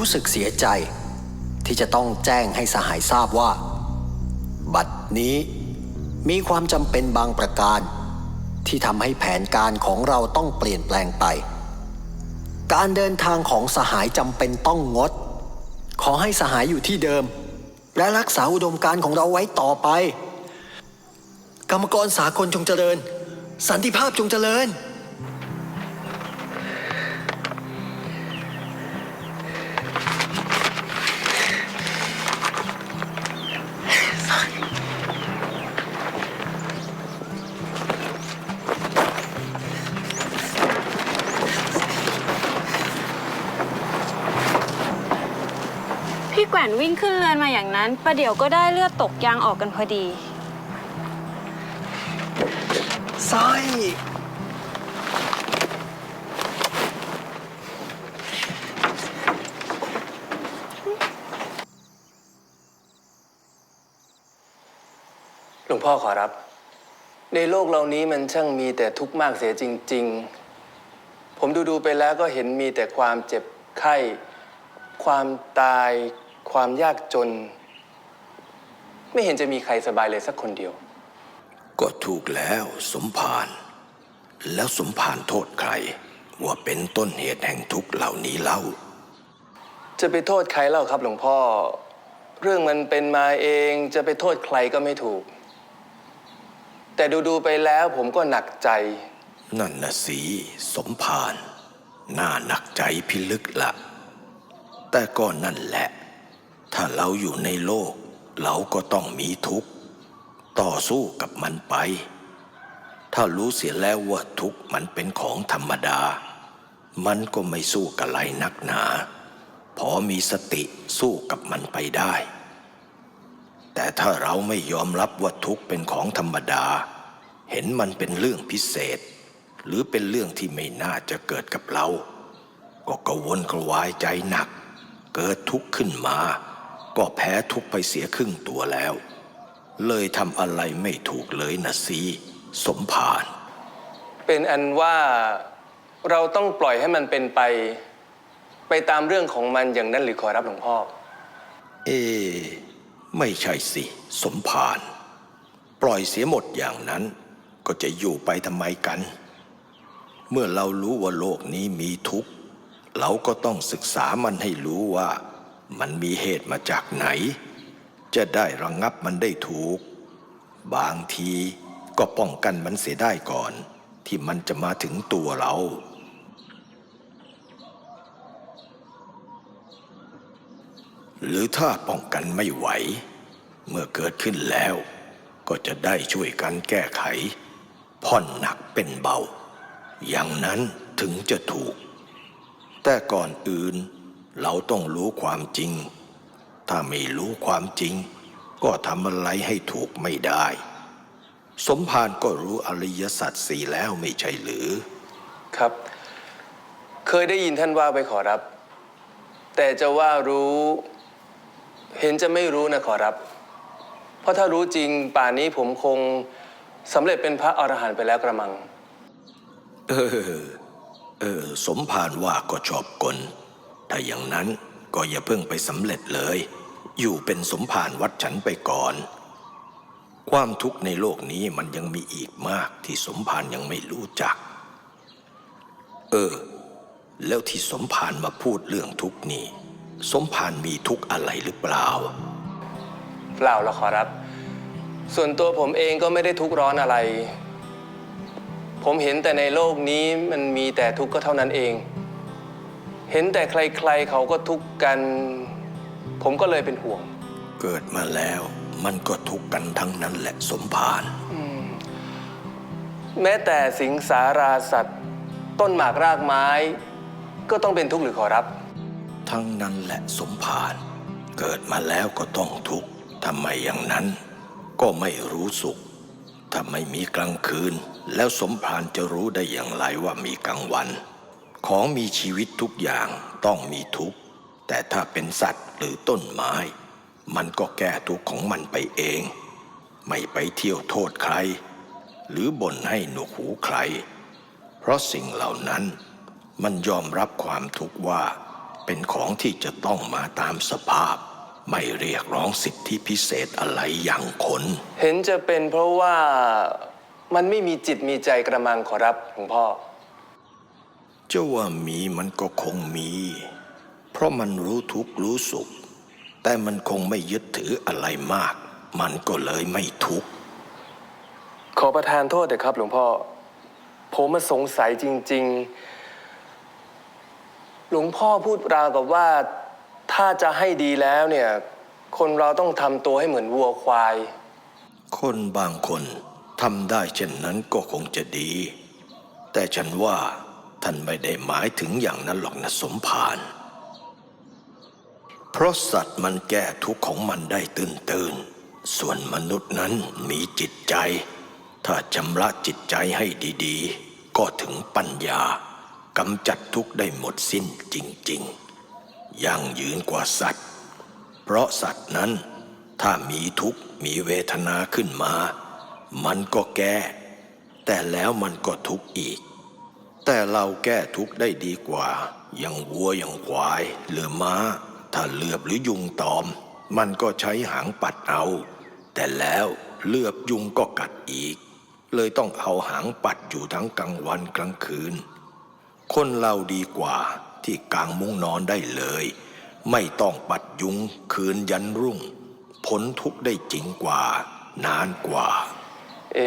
รู้สึกเสียใจ ที่จะต้องแจ้งให้สหายทราบว่า บัดนี้มีความจำเป็นบางประการ ที่ทำให้แผนการของเราต้องเปลี่ยนแปลงไป การเดินทางของสหายจำเป็นต้องงด ขอให้สหายอยู่ที่เดิม และรักษาอุดมการของเราไว้ต่อไป กรรมกรสากลจงเจริญ สันติภาพจงเจริญ นวิ่งขึ้นเรือนมาอย่างนั้น ประเดี๋ยวก็ได้เลือดตกยางออกกันพอดีสร้อยหลวงพ่อขอรับ ในโลกเรานี้มันช่างมีแต่ทุกข์มากเสียจริง ๆ ผมดูๆไปแล้วก็เห็นมีแต่ความเจ็บไข้ ความตาย ความยากจน ไม่เห็นจะมีใครสบายเลยสักคนเดียว ก็ถูกแล้วสมภารแล้วสมภารโทษใคร ว่าเป็นต้นเหตุแห่งทุกข์เหล่านี้เล่า จะไปโทษใครเล่าครับหลวงพ่อ เรื่องมันเป็นมาเองจะไปโทษใครก็ไม่ถูก แต่ดูๆไปแล้วผมก็หนักใจ นั่นนะสิสมภารน่าหนักใจพิลึกละ แต่ก็นั่นแหละ ถ้าเราอยู่ในโลก เราก็ต้องมีทุกข์ ต่อสู้กับมันไป ถ้ารู้เสียแล้วว่าทุกข์มันเป็นของธรรมดา มันก็ไม่สู้กับไรนักหนา พอมีสติสู้กับมันไปได้ แต่ถ้าเราไม่ยอมรับว่าทุกข์เป็นของธรรมดา เห็นมันเป็นเรื่องพิเศษ หรือเป็นเรื่องที่ไม่น่าจะเกิดกับเรา ก็กระวนกระวายใจหนัก เกิดทุกข์ขึ้นมา ก็แพ้ทุกข์ไปเสียครึ่งตัวแล้ว เลยทำอะไรไม่ถูกเลยนะสิสมภารเป็นอันว่าเราต้องปล่อยให้มันเป็นไป ไปตามเรื่องของมันอย่างนั้นหรือขอรับหลวงพ่อ เอ ไม่ใช่สิ สมภารปล่อยเสียหมดอย่างนั้น ก็จะอยู่ไปทำไมกัน เมื่อเรารู้ว่าโลกนี้มีทุกข์ เราก็ต้องศึกษามันให้รู้ว่า มันมีเหตุมาจากไหน จะได้ระงงับมันได้ถูก บางทีก็ป้องกันมันเสียได้ก่อน ที่มันจะมาถึงตัวเราหรือถ้าป้องกันไม่ไหว เมื่อเกิดขึ้นแล้ว ก็จะได้ช่วยกันแก้ไข ผ่อนหนักเป็นเบา อย่างนั้นถึงจะถูก แต่ก่อนอื่น เราต้องรู้ความจริง ถ้าไม่รู้ความจริง ก็ทำอะไรให้ถูกไม่ได้ สมภารก็รู้อริยสัจสี่แล้วไม่ใช่หรือ ครับ เคยได้ยินท่านว่าไปขอรับ แต่จะว่ารู้ เห็นจะไม่รู้นะขอรับ เพราะถ้ารู้จริงป่านนี้ผมคงสำเร็จเป็นพระอรหันต์ไปแล้วกระมัง เออ เออ สมภารว่าก็ชอบกล ถ้าอย่างนั้นก็อย่าเพิ่งไปสำเร็จเลย อยู่เป็นสมภารวัดฉันไปก่อน ความทุกข์ในโลกนี้มันยังมีอีกมากที่สมภารยังไม่รู้จัก เออ แล้วที่สมภารมาพูดเรื่องทุกข์นี่ สมภารมีทุกข์อะไรหรือเปล่า เปล่าละขอรับ ส่วนตัวผมเองก็ไม่ได้ทุกข์ร้อนอะไร ผมเห็นแต่ในโลกนี้มันมีแต่ทุกข์ก็เท่านั้นเอง เห็นแต่ใครๆเขาก็ทุกข์กัน ผมก็เลยเป็นห่วง เกิดมาแล้วมันก็ทุกข์กันทั้งนั้นแหละสมภารแม้แต่สิงสาราสัตว์ ต้นหมากรากไม้ ก็ต้องเป็นทุกข์หรือขอรับ ทั้งนั้นแหละสมภารเกิดมาแล้วก็ต้องทุกข์ทำไมอย่างนั้น ก็ไม่รู้สุขถ้าไม่มีกลางคืน แล้วสมภารจะรู้ได้อย่างไรว่ามีกลางวัน ของมีชีวิตทุกอย่างต้องมีทุกข์ แต่ถ้าเป็นสัตว์หรือต้นไม้ มันก็แก้ทุกข์ของมันไปเอง ไม่ไปเที่ยวโทษใคร หรือบ่นให้หนวกหูใคร เพราะสิ่งเหล่านั้นมันยอมรับความทุกข์ว่า เป็นของที่จะต้องมาตามสภาพ ไม่เรียกร้องสิทธิพิเศษอะไรอย่างคน เห็นจะเป็นเพราะว่ามันไม่มีจิตมีใจกระมังขอรับหลวงพ่อ จะว่ามีมันก็คงมี เพราะมันรู้ทุกข์รู้สุข แต่มันคงไม่ยึดถืออะไรมาก มันก็เลยไม่ทุกข์ขอประทานโทษเถอะครับ หลวงพ่อ ผมมาสงสัยจริง ๆ หลวงพ่อพูดราวกับว่าถ้าจะให้ดีแล้วเนี่ย คนเราต้องทำตัวให้เหมือนวัวควาย คนบางคนทำได้เช่นนั้นก็คงจะดี แต่ฉันว่า ท่านไม่ได้หมายถึงอย่างนั้นหรอกนะสมภารเพราะสัตว์มันแก้ทุกข์ของมันได้ตื่นตื่นส่วนมนุษย์นั้นมีจิตใจ ถ้าชำระจิตใจให้ดีๆ ก็ถึงปัญญากำจัดทุกข์ได้หมดสิ้นจริงๆ ยั่งยืนกว่าสัตว์ เพราะสัตว์นั้นถ้ามีทุกข์มีเวทนาขึ้นมา มันก็แก้ แต่แล้วมันก็ทุกข์อีก แต่เราแก้ทุกข์ได้ดีกว่า อย่างวัวอย่างควาย หรือม้า ถ้าเหลือบหรือยุงตอม มันก็ใช้หางปัดเอา แต่แล้วเหลือบยุงก็กัดอีก เลยต้องเอาหางปัดอยู่ทั้งกลางวันกลางคืน คนเราดีกว่าที่กางมุ้งนอนได้เลย ไม่ต้องปัดยุงคืนยันรุ่งพ้นทุกได้จริงกว่า นานกว่า เอ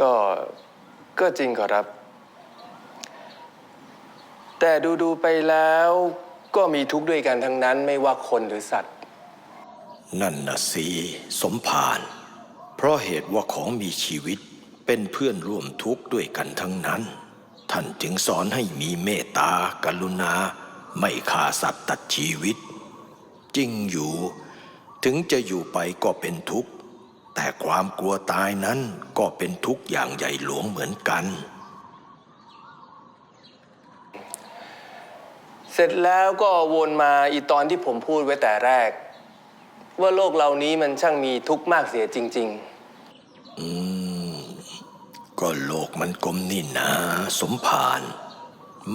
ก็ ก็จริงขอรับ แต่ดูดูๆไปแล้วก็มีทุกข์ด้วยกันทั้งนั้นไม่ว่าคนหรือสัตว์ นั่นนะสิสมภารเพราะเหตุว่าของมีชีวิตเป็นเพื่อนร่วมทุกข์ด้วยกันทั้งนั้น ท่านจึงสอนให้มีเมตตากรุณา ไม่ฆ่าสัตว์ตัดชีวิต จริงอยู่ ถึงจะอยู่ไปก็เป็นทุกข์ แต่ความกลัวตายนั้นก็เป็นทุกข์อย่างใหญ่หลวงเหมือนกัน เสร็จแล้วก็วนมาอีตอนที่ผมพูดไว้แต่แรก ว่าโลกเหล่านี้มันช่างมีทุกข์มากเสียจริงอืม ก็โลกมันกลมนี่นะ สมภาร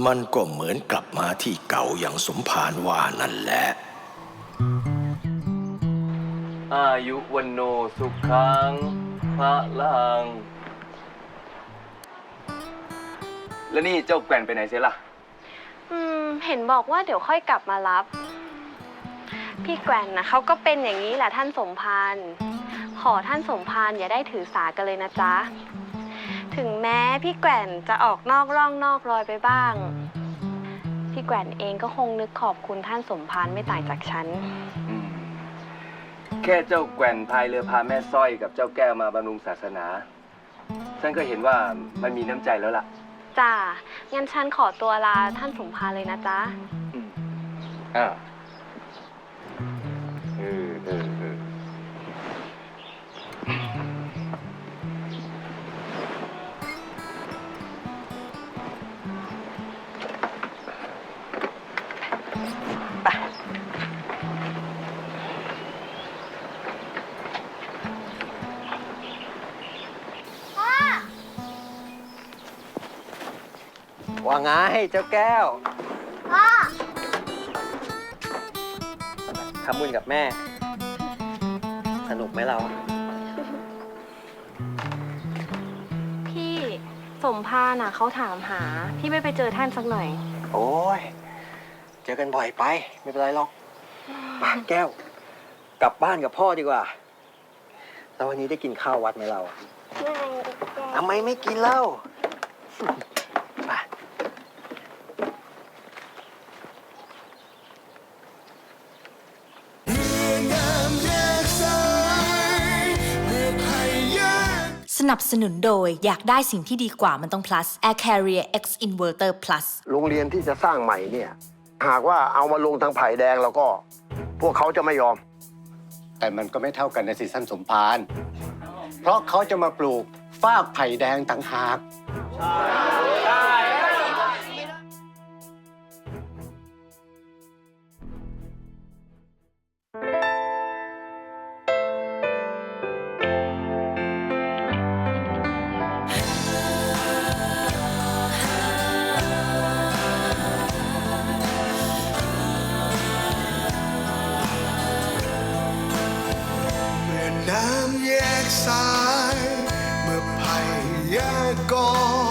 มันก็เหมือนกลับมาที่เก่าอย่างสมภารว่านั่นแหละๆอายุวันโนสุขังพระลัง แล้วนี่เจ้าแกว่นไปไหนเสียล่ะ อืม เห็นบอกว่าเดี๋ยวค่อยกลับมารับ พี่แกวนนะเขาก็เป็นอย่างนี้แหละท่านสมพานขอท่านสมพานอย่าได้ถือสากันเลยนะจ๊ะ ถึงแม้พี่แกวนจะออกนอกร่องนอกรอยไปบ้าง พี่แกวนเองก็คงนึกขอบคุณท่านสมพานไม่ต่างจากฉัน อืมแค่เจ้าแกว่นพายเรือพาแม่สร้อยกับเจ้าแก้วมาบำรุงศาสนา ฉันก็เห็นว่ามันมีน้ำใจแล้วล่ะ จ้างั้นฉันขอตัวลาท่านสมภารเลยนะจ๊ะ อืมอ้า ว่าไงเจ้าแก้วทำบุญกับแม่ สนุกไหมเรา พี่สมพานอะเขาถามหา พี่ไม่ไปเจอท่านสักหน่อย โอ้ย เจอกันบ่อยไป ไม่เป็นไรหรอกปาแก้ว กลับบ้านกับพ่อดีกว่า แล้ววันนี้ได้กินข้าววัดไหมเราอะทำไมไม่กินเล่า นับสนุนโดยอยากได้สิ่งที่ดีกว่ามันต้อง plus Air Carrier X Inverter Plus โรงเรียนที่จะสร้างใหม่เนี่ย หากว่าเอามาลงทางไผ่แดงแล้วก็ พวกเขาจะไม่ยอม แต่มันก็ไม่เท่ากันในซีซั่นสมพาน เพราะเขาจะมาปลูกฟากไผ่แดงต่างหาก「 สาย เมื่อภัยแยกกอง